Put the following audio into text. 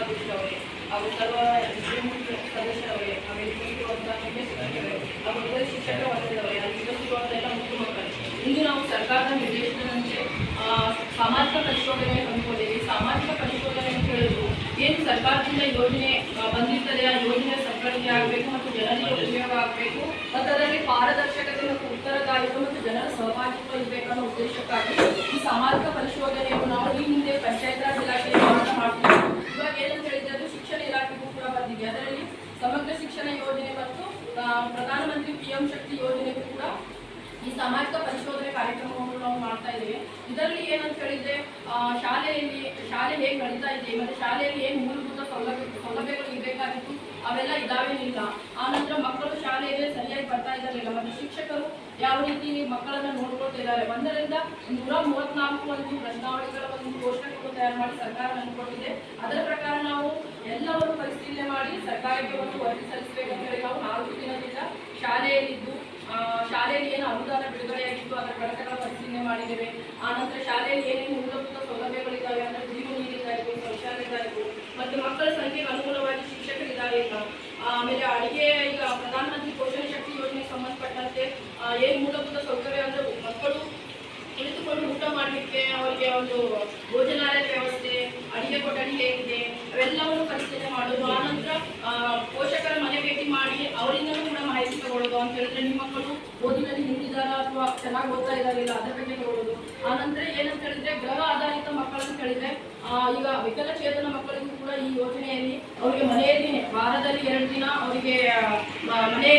ಅಧ್ಯಕ್ಷರವರೇ ಹಾಗೂ ಸರ್ವ ವಿದ್ಯಾರ್ಥಿ ಸದಸ್ಯರವರೇ, ಆಮೇಲೆ ಕೂತಿರುವಂತಹ ಹಿರಿಯ ಶಿಕ್ಷಕರೇ ಹಾಗೂ ಇತರ ಎಲ್ಲ ಮುಖ್ಯ ಮಕ್ಕಳು ಇಂದು ನಾವು ಸರ್ಕಾರದ ನಿರ್ದೇಶನದಂತೆ ಸಾಮಾಜಿಕ ಪರಿಶೋಧನೆ ಹಮ್ಮಿಕೊಂಡಿದ್ದೀವಿ. ಸಾಮಾಜಿಕ ಪರಿಶೋಧನೆ ಅಂತ ಹೇಳಿದ್ರು, ಏನು ಸರ್ಕಾರದಿಂದ ಯೋಜನೆ ಬಂದಿರ್ತದೆ, ಆ ಯೋಜನೆ ಸದ್ಬಳಕೆ ಆಗಬೇಕು ಮತ್ತು ಜನರಿಗೆ ಉಪಯೋಗ ಆಗಬೇಕು, ಮತ್ತು ಅದರಲ್ಲಿ ಪಾರದರ್ಶಕತೆ ಸಮಗ್ರ ಶಿಕ್ಷಣ ಯೋಜನೆ ಮತ್ತು ಪ್ರಧಾನಮಂತ್ರಿ ಪಿ ಎಂ ಶಕ್ತಿ ಯೋಜನೆ ಕೂಡ ಈ ಸಾಮಾಜಿಕ ಪರಿಶೋಧನೆ ಕಾರ್ಯಕ್ರಮವನ್ನು ನಾವು ಮಾಡ್ತಾ ಇದ್ದೇವೆ. ಇದರಲ್ಲಿ ಏನಂತ ಹೇಳಿದ್ರೆ ಶಾಲೆಯಲ್ಲಿ, ಶಾಲೆ ಹೇಗೆ ನಡೀತಾ ಇದೆ, ಮತ್ತೆ ಶಾಲೆಯಲ್ಲಿ ಏನು ಮೂಲಭೂತ ಸೌಲಭ್ಯ, ಸೌಲಭ್ಯಗಳು ಇರಬೇಕಾಗಿತ್ತು, ಅವೆಲ್ಲ ಇದಾವೇನಿಲ್ಲ ಆನಂತರ ಮಕ್ಕಳು ಶಾಲೆಗೆ ಸರಿಯಾಗಿ ಬರ್ತಾ ಇದ್ದಾರಿಲ್ಲ, ಮತ್ತು ಶಿಕ್ಷಕರು ಯಾವ ರೀತಿ ಮಕ್ಕಳನ್ನ ನೋಡ್ಕೊಳ್ತಾ ಇದ್ದಾರೆ. ಒಂದರಿಂದ ನೂರ ಮೂವತ್ನಾಲ್ಕು ಒಂದು ಪ್ರಶ್ನಾವಳಿಗಳ ಒಂದು ಘೋಷಣೆಗಳು ತಯಾರು ಮಾಡಿ ಸರ್ಕಾರ ಅನ್ಕೊಂಡಿದೆ ಅದರ ಪ್ರಕಾರ ನಾವು ಪರಿಶೀಲನೆ ಮಾಡಿ ಸರ್ಕಾರಕ್ಕೆ ಒಂದು ವರದಿ ಸಲ್ಲಿಸಬೇಕಂತ ಹೇಳಿ ನಾವು ನಾಲ್ಕು ದಿನದಿಂದ ಶಾಲೆಯಲ್ಲಿದ್ದು ಶಾಲೆಯಲ್ಲಿ ಏನು ಅನುದಾನ ಬಿಡುಗಡೆಯಾಗಿತ್ತು ಅದರ ಕಡತಗಳ ಪರಿಶೀಲನೆ ಮಾಡಿದ್ದೇವೆ. ಆನಂತರ ಶಾಲೆಯಲ್ಲಿ ಏನೇನು ಮೂಲಭೂತ ಸೌಲಭ್ಯಗಳಿದ್ದಾವೆ ಅಂದರೆ ಜೀವ ನೀರಿದ್ದಾಯಿತು ಶೌಚಾಲಯದಾಯಿತು ಮತ್ತು ಮಕ್ಕಳ ಸಂಖ್ಯೆಗೆ ಅನುಗುಣವಾಗಿ ಶಿಕ್ಷಕರಿದ್ದಾರೆ ಇಲ್ಲ ಆಮೇಲೆ ಅಡಿಗೆ, ಈಗ ಪ್ರಧಾನಮಂತ್ರಿ ಪೋಷಣ ಶಕ್ತಿ ಯೋಜನೆಗೆ ಸಂಬಂಧಪಟ್ಟಂತೆ ಏನು ಮೂಲಭೂತ ಸೌಕರ್ಯ ಅಂದರೆ ಮಕ್ಕಳು ಕುಳಿತುಕೊಂಡು ಊಟ ಮಾಡಲಿಕ್ಕೆ ಅವರಿಗೆ ಒಂದು ಭೋಜನಾಲಯದ ವ್ಯವಸ್ಥೆ ಅವೆಲ್ಲವನ್ನು ಪರಿಶೀಲನೆ ಮಾಡೋದು ಆನಂತರ ಪೋಷಕರ ಮನೆ ಭೇಟಿ ಮಾಡಿ ಅವರಿಂದಲೂ ಕೂಡ ಮಾಹಿತಿ ತಗೊಳ್ಳೋದು ಅಂತ ಹೇಳಿದ್ರೆ ನಿಮ್ಮ ಮಕ್ಕಳು ಓದಿನಲ್ಲಿ ಹಿಂದಿದಾರ ಅಥವಾ ಚೆನ್ನಾಗಿ ಓದ್ತಾ ಇದ್ದಾರಿಲ್ಲ ಅದ್ರ ಬಗ್ಗೆ ನೋಡೋದು ಆನಂತರ ಏನಂತ ಹೇಳಿದ್ರೆ ಗೃಹ ಆಧಾರಿತ ಮಕ್ಕಳನ್ನು ಕೇಳಿದ್ರೆ ಈಗ ವಿಕಲಚೇತನ ಮಕ್ಕಳಿಗೂ ಕೂಡ ಈ ಯೋಜನೆಯಲ್ಲಿ ಅವರಿಗೆ ಮನೆಯಲ್ಲಿ ವಾರದಲ್ಲಿ ಎರಡು ದಿನ ಅವರಿಗೆ ಮನೆ